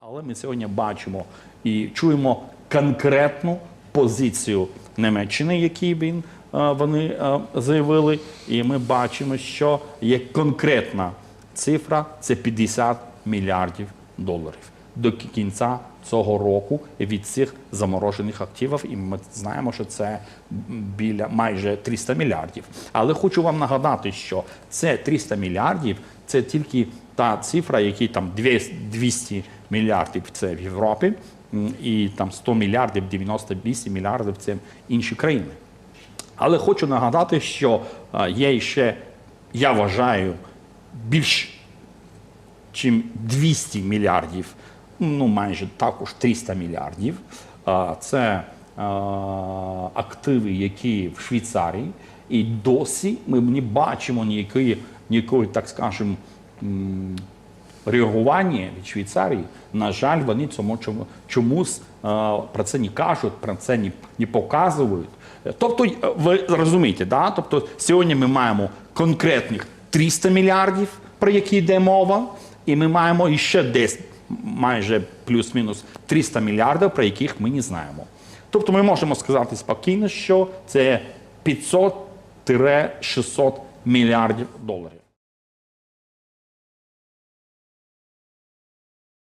Але ми сьогодні бачимо і чуємо конкретну позицію Німеччини, які він, е, вони е, заявили. І ми бачимо, що є конкретна цифра це 50 мільярдів доларів до кінця цього року від цих заморожених активів. І ми знаємо, що це біля майже 300 мільярдів. Але хочу вам нагадати, що це 300 мільярдів це тільки та цифра, які там 200 мільярдів це в Європі, і там 100 мільярдів, 98 мільярдів це інші країни. Але хочу нагадати, що є ще, я вважаю, більш чим 200 мільярдів, ну майже також 300 мільярдів. Це активи, які в Швейцарії, і досі ми не бачимо ніякої, ніякої так скажемо, реагування від Швейцарії. На жаль, вони цьому чомусь е, про це не кажуть, про це не, показують. Тобто, е, ви розумієте, да? тобто сьогодні ми маємо конкретних 300 мільярдів, про які йде мова, і ми маємо іще десь майже плюс-мінус 300 мільярдів, про яких ми не знаємо. Тобто ми можемо сказати спокійно, що це 500-600 мільярдів доларів.